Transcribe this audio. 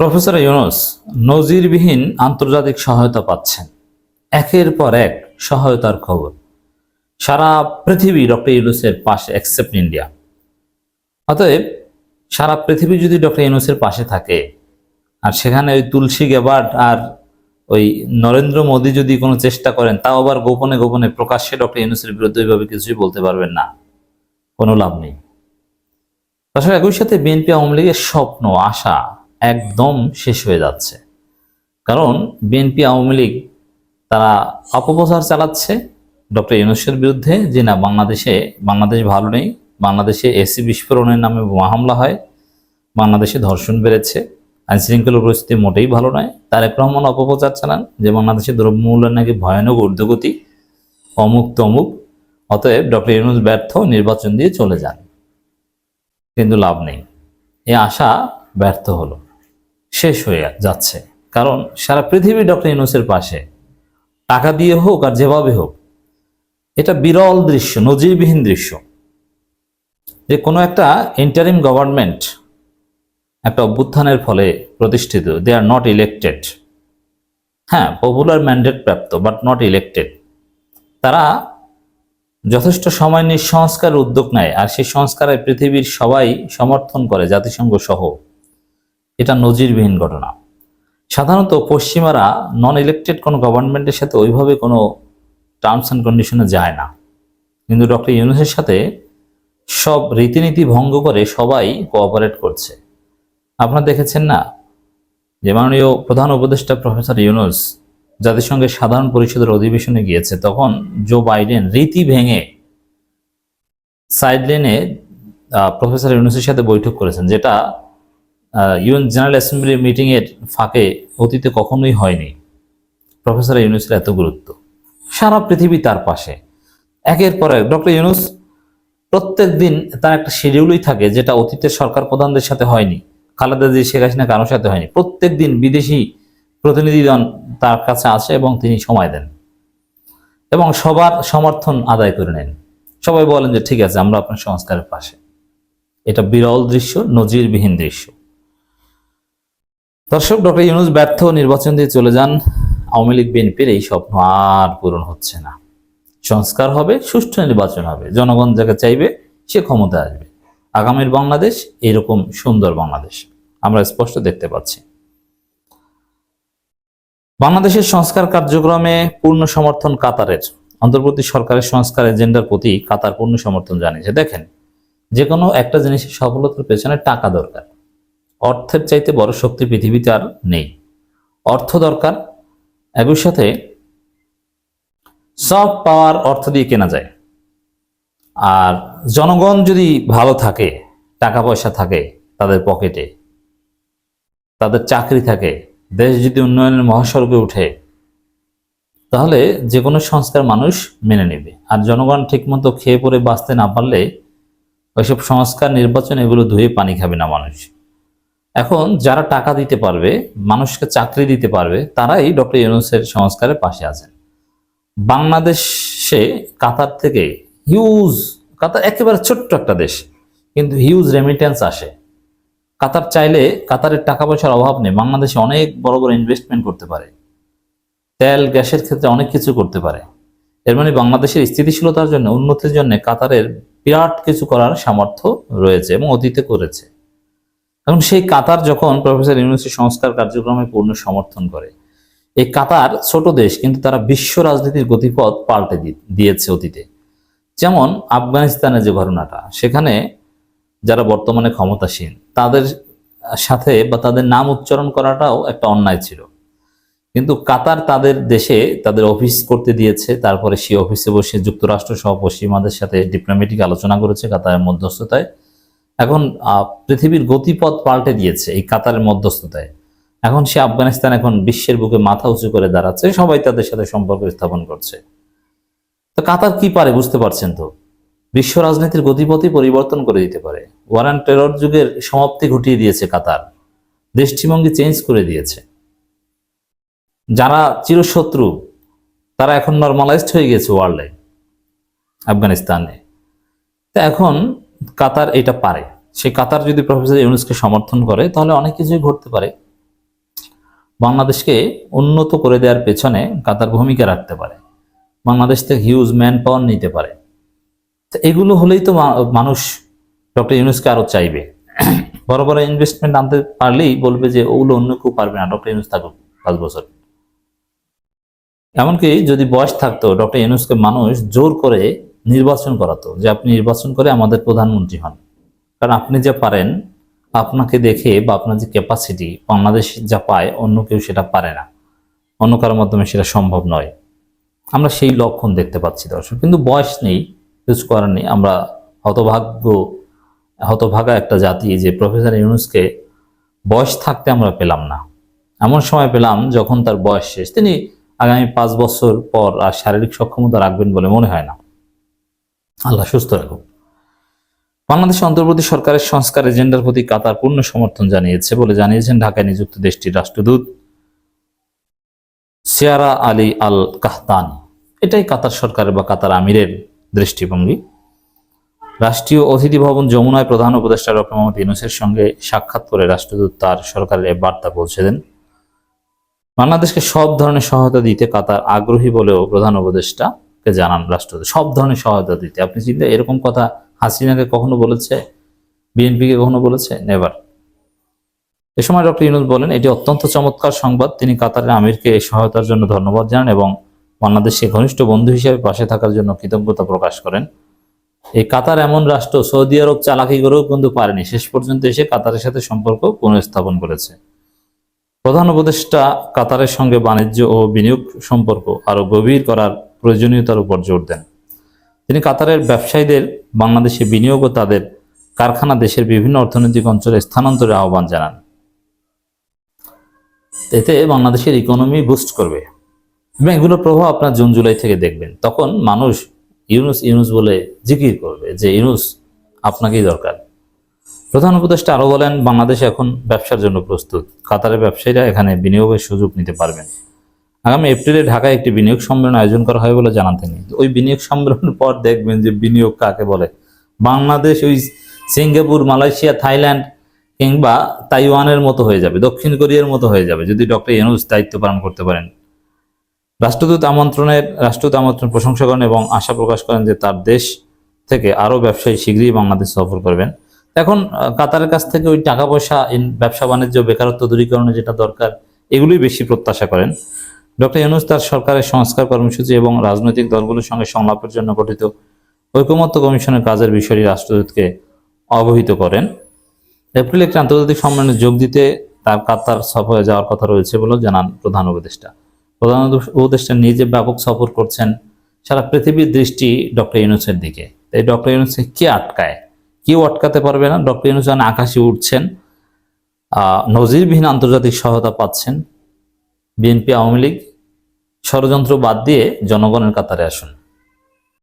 Professor Yunus, নজিরবিহীন আন্তর্জাতিক সহায়তা পাচ্ছেন। একের পর এক সহায়তার খবর। সারা পৃথিবী ডক্টর ইউনুসের পাশে অ্যাকসেপ্ট ইন্ডিয়া। অতএব, সারা পৃথিবী যদি ডক্টর ইউনুসের পাশে থাকে, আর সেখানে ওই তুলসী গেবার্ড আর ওই নরেন্দ্র মোদী যদি কোনো চেষ্টা করেন, তাও আবার গোপনে গোপনে প্রকাশ্যে ডক্টর ইউনুসের বিরুদ্ধে ওইভাবে কিছুই বলতে পারবেন না। কোনো লাভ নেই। তাছাড়া একই সাথে বিএনপি আওয়ামী লীগের স্বপ্ন, আশা একদম শেষ হয়ে যাচ্ছে। কারণ বিএনপি, আওয়ামী লীগ তারা অপপ্রচার চালাচ্ছে ডক্টর ইউনুসের বিরুদ্ধে যে, না, বাংলাদেশে, বাংলাদেশ ভালো নেই। বাংলাদেশে এসি বিস্ফোরণের নামে বোমা হামলা হয়। বাংলাদেশে ধর্ষণ বেড়েছে। আইন শৃঙ্খলা পরিস্থিতি মোটেই ভালো নয়। তারেক রহমান অপপ্রচার চালান যে, বাংলাদেশে দ্রব্যমূল্যের নাকি ভয়ানক ঊর্ধ্বগতি। অমুক তমুক। অতএব ডক্টর ইউনুস ব্যর্থ, নির্বাচন দিয়ে চলে যান। কিন্তু লাভ নেই। এ আশা ব্যর্থ হলো। শেষ হয়ে যাচ্ছে। কারণ সারা পৃথিবী ডক্টর ইউনুসের পাশে। টাকা দিয়ে হোক আর যেভাবে হোক, এটা বিরল দৃশ্য, নজিরবিহীন দৃশ্য। যে কোনো একটা ইন্টারিম গভর্নমেন্ট একটা অভ্যুত্থানের ফলে প্রতিষ্ঠিত দে আর নট ইলেক্টেড হ্যাঁ পপুলার ম্যান্ডেট প্রাপ্ত বাট নট ইলেক্টেড তারা যথেষ্ট সময় নিয়ে সংস্কারের উদ্যোগ নেয়, আর সেই সংস্কারে পৃথিবীর সবাই সমর্থন করে, জাতিসংঘ সহ। এটা নজিরবিহীন ঘটনা। সাধারণত পশ্চিমারা নন ইলেক্টেড কোনো গভর্নমেন্টের সাথে ওইভাবে কোনো টার্মস অ্যান্ড কন্ডিশনে যায় না। কিন্তু ডক্টর ইউনুসের সাথে সব রীতিনীতি ভঙ্গ করে সবাই কোঅপারেট করছে। আপনারা দেখেছেন না যে মাননীয় প্রধান উপদেষ্টা প্রফেসর ইউনুস জাতিসংঘের সাধারণ পরিষদের অধিবেশনে গিয়েছে, তখন জো বাইডেন রীতি ভেঙে সাইডলাইনে প্রফেসর ইউনুসের সাথে বৈঠক করেছেন, যেটা ইউএন জেনারেল অ্যাসেম্বলি মিটিংয়ের ফাঁকে অতীতে কখনোই হয়নি। প্রফেসর ইউনুসের এত গুরুত্ব। সারা পৃথিবী তার পাশে। একের পর এক, ডক্টর ইউনুস প্রত্যেক দিন তার একটা শিডিউলই থাকে যেটা অতীতের সরকার প্রধানদের সাথে হয়নি, খালেদা জি শেখ হাসিনা কারোর সাথে হয়নি। প্রত্যেক দিন বিদেশি প্রতিনিধিগণ তার কাছে আসে এবং তিনি সময় দেন এবং সবার সমর্থন আদায় করে নেন। সবাই বলেন যে, ঠিক আছে, আমরা আপনার সংস্কারের পাশে। এটা বিরল দৃশ্য, নজিরবিহীন দৃশ্য। দর্শক, ডক্টর ইউনুস ব্যর্থ নির্বাচন দিয়ে চলে যান। আওয়ামী লীগ, বিএনপির এই স্বপ্ন আর পূরণ হচ্ছে না। সংস্কার হবে, সুষ্ঠু নির্বাচন হবে। জনগণ যাকে চাইবে, সে ক্ষমতা আসবে। আগামীর বাংলাদেশ এরকম সুন্দর বাংলাদেশ আমরা স্পষ্ট দেখতে পাচ্ছি। বাংলাদেশের সংস্কার কার্যক্রমে পূর্ণ সমর্থন কাতারের। অন্তর্বর্তী সরকারের সংস্কার এজেন্ডার প্রতি কাতার পূর্ণ সমর্থন জানিয়েছে। দেখেন যে কোনো একটা জিনিসের সফলতার পেছনে টাকা দরকার। অর্থের চাইতে বড় শক্তি পৃথিবীতে আর নেই। অর্থ দরকার একই সাথে সব পাওয়ার অর্থ দিয়ে কেনা যায়। আর জনগণ যদি ভালো থাকে, টাকা পয়সা থাকে তাদের পকেটে, তাদের চাকরি থাকে, দেশ যদি উন্নয়নের মহাসড়কে উঠে তাহলে যে কোনো সংস্কার মানুষ মেনে নেবে। আর জনগণ ঠিকমতো খেয়ে পরে বাঁচতে না পারলে ওইসব সংস্কার, নির্বাচন এগুলো ধুয়ে পানি খাবে না মানুষ। এখন যারা টাকা দিতে পারবে, মানুষকে চাকরি দিতে পারবে, তারাই ডক্টর ইউনুসের সংস্কারের পাশে আছেন। বাংলাদেশে কাতার থেকে হিউজ কাতার একেবারে ছোট্ট একটা দেশ, কিন্তু হিউজ রেমিটেন্স আসে। কাতার চাইলে কাতারের টাকা পয়সার অভাব নেই, বাংলাদেশে অনেক বড় বড় ইনভেস্টমেন্ট করতে পারে। তেল, গ্যাসের ক্ষেত্রে অনেক কিছু করতে পারে। এর মানে বাংলাদেশের স্থিতিশীলতার জন্য, উন্নতির জন্য কাতারের বিরাট কিছু করার সামর্থ্য রয়েছে এবং অতীতে করেছে। এখন সেই কাতার যখন প্রফেসর ইউনিভার্সিটি সংস্কার কার্যক্রমে পূর্ণ সমর্থন করে, এই কাতার ছোট দেশ, কিন্তু তারা বিশ্ব রাজনীতির গতিপথ পাল্টে দিয়েছে অতীতে। যেমন আফগানিস্তানের যে ঘটনাটা, সেখানে যারা বর্তমানে ক্ষমতাসীন, তাদের সাথে বা তাদের নাম উচ্চারণ করাটাও একটা অন্যায় ছিল। কিন্তু কাতার তাদের দেশে তাদের অফিস করতে দিয়েছে, তারপরে সেই অফিসে বসে যুক্তরাষ্ট্র সহ পশ্চিমাদের সাথে ডিপ্লোম্যাটিক আলোচনা করেছে কাতারের মধ্যস্থতায়। এখন পৃথিবীর গতিপথ পাল্টে দিয়েছে এই কাতারের মধ্যস্থতায়। এখন সে আফগানিস্তান এখন বিশ্বের বুকে মাথা উঁচু করে দাঁড়াচ্ছে, সবাই তাদের সাথে সম্পর্ক স্থাপন করছে। তো কাতার কি পারে বুঝতে পারছেন তো? বিশ্ব রাজনীতির গতিপথই পরিবর্তন করে দিতে পারে। ওয়ারান টেরর যুগের সমাপ্তি ঘটিয়ে দিয়েছে কাতার। দৃষ্টিভঙ্গি চেঞ্জ করে দিয়েছে। যারা চিরশত্রু, তারা এখন নর্মালাইজড হয়ে গেছে ওয়ার্ল্ডে আফগানিস্তানে। তো এখন কাতার এটা পারে। সে কাতার যদি প্রফেসর ইউনুসকে সমর্থন করে, তাহলে অনেক কিছুই ঘটতে পারে। বাংলাদেশকে উন্নত করে দেওয়ার পেছনে কাতার ভূমিকা রাখতে পারে। বাংলাদেশ থেকে হিউজ ম্যান পাওয়ার নিতে পারে। তো এগুলো হলেই তো মানুষ ডক্টর ইউনুসকে আরও চাইবে। বড় বড় ইনভেস্টমেন্ট আনতে পারলেই বলবে যে, ওগুলো অন্য কেউ পারবে না, ডক্টর ইউনুস থাকুক পাঁচ বছর। এমনকি যদি বয়স থাকতো, ডক্টর ইউনুসকে মানুষ জোর করে নির্বাচন করাতো যে আপনি নির্বাচন করে আমাদের প্রধানমন্ত্রী হন। কারণ আপনি যা পারেন, আপনাকে দেখে বা আপনার যে ক্যাপাসিটি বাংলাদেশ যা পায়, অন্য কেউ সেটা পারে না। অন্য কারোর মাধ্যমে সেটা সম্ভব নয়। আমরা সেই লক্ষণ দেখতে পাচ্ছি দর্শক। কিন্তু বয়স নেই, কিছু করার নেই। আমরা হতভাগ্য, হতভাগা একটা জাতি যে প্রফেসর ইউনুসকে বয়স থাকতে আমরা পেলাম না। এমন সময় পেলাম যখন তার বয়স শেষ। তিনি আগামী পাঁচ বছর পর আর শারীরিক সক্ষমতা রাখবেন বলে মনে হয় না। আল্লাহ সুস্থ রাখুন বাংলাদেশ অন্তর্বর্তী সরকারের সংস্কার এজেন্ডার প্রতি কাতার পূর্ণ সমর্থন জানিয়েছে বলে জানিয়েছেন ঢাকায় নিযুক্ত দেশটির রাষ্ট্রদূত সিয়ারা আলী আল কাহতানি। এটাই কাতার সরকারের বা কাতার আমিরের দৃষ্টিভঙ্গি। রাষ্ট্রীয় অতিথি ভবন যমুনায় প্রধান উপদেষ্টা ডক্টর মোহাম্মদ ইউনুসের সঙ্গে সাক্ষাৎ করে রাষ্ট্রদূত তার সরকারের এ বার্তা পৌঁছে দেন বাংলাদেশকে সব ধরনের সহায়তা দিতে কাতার আগ্রহী বলেও প্রধান উপদেষ্টাকে জানান রাষ্ট্রদূত? সব ধরনের সহায়তা দিতে। আপনি চিন্তা এরকম কথা হাসিনাকে কখনো বলেছে? বিএনপিকে কখনো বলেছে? নেভার এ সময় ডক্টর ইউনুস বলেন, এটি অত্যন্ত চমৎকার সংবাদ। তিনি কাতারের আমিরকে এই সহায়তার জন্য ধন্যবাদ জানান এবং বাংলাদেশকে ঘনিষ্ঠ বন্ধু হিসেবে পাশে থাকার জন্য কৃতজ্ঞতা প্রকাশ করেন। এই কাতার এমন রাষ্ট্র, সৌদি আরব চালাকি করেও কিন্তু পারেনি। শেষ পর্যন্ত এসে কাতারের সাথে সম্পর্ক পুনঃস্থাপন করেছে। প্রধান উপদেষ্টা কাতারের সঙ্গে বাণিজ্য ও বিনিয়োগ সম্পর্ক আরও গভীর করার প্রয়োজনীয়তার উপর জোর দেন। তিনি কাতারের ব্যবসায়ীদের, বাংলাদেশে বিনিয়োগ ও তাদের কারখানা দেশের বিভিন্ন অর্থনৈতিক অঞ্চলে স্থানান্তরের আহ্বান জানান। এতে বাংলাদেশের ইকোনমি বুস্ট করবে। এবং এগুলোর প্রভাব আপনার জুন, জুলাই থেকে দেখবেন। তখন মানুষ ইউনুস ইউনুস বলে জিকির করবে যে, ইউনুস, আপনাকেই দরকার। প্রধান উপদেষ্টা আরও বলেন, বাংলাদেশ এখন ব্যবসার জন্য প্রস্তুত। কাতারের ব্যবসায়ীরা এখানে বিনিয়োগের সুযোগ নিতে পারবেন। আগামী এপ্রিলে ঢাকায় একটি বিনিয়োগ সম্মেলন আয়োজন করা হয় বলে জানান তিনি। ওই বিনিয়োগ সম্মেলনের পর দেখবেন যে বিনিয়োগ কাকে বলে? বাংলাদেশ ওই সিঙ্গাপুর, মালয়েশিয়া, থাইল্যান্ড কিংবা তাইওয়ানের মতো হয়ে যাবে, দক্ষিণ কোরিয়ার মতো হয়ে যাবে, যদি ডক্টর ইউনুস দায়িত্ব পালন করতে পারেন। রাষ্ট্রদূত আমন্ত্রণের, রাষ্ট্রদূত আমন্ত্রণ প্রশংসা করেন এবং আশা প্রকাশ করেন যে তার দেশ থেকে আরও ব্যবসায়ী শীঘ্রই বাংলাদেশ সফর করবেন। এখন কাতারের কাছ থেকে ওই টাকা পয়সা ব্যবসা বাণিজ্য, বেকারত্ব দূরীকরণে যেটা দরকার, এগুলোই বেশি প্রত্যাশা করেন। ডক্টর ইউনুস তার সরকারের সংস্কার কর্মসূচি এবং রাজনৈতিক দলগুলোর সঙ্গে সংলাপের জন্য গঠিত ঐকমত্য কমিশনের কাজের বিষয়টি রাষ্ট্রদূতকে অবহিত করেন। এপ্রিল একটি আন্তর্জাতিক সম্মেলনে যোগ দিতে তার কাতার সফরে যাওয়ার কথা রয়েছে বলেও জানান প্রধান উপদেষ্টা। প্রধান উপদেষ্টা নিজে ব্যাপক সফর করছেন সারা পৃথিবীর দৃষ্টি ডক্টর ইউনুসের দিকে। তাই ডক্টর ইউনুসকে কে আটকায়? কেউ আটকাতে পারবে না। ডক্টর ইউনুস আকাশে উঠছেন নজিরবিহীন আন্তর্জাতিক সহায়তা পাচ্ছেন। বিএনপি আওয়ামী লীগ ষড়যন্ত্র বাদ দিয়ে জনগণের কাতারে আসুন।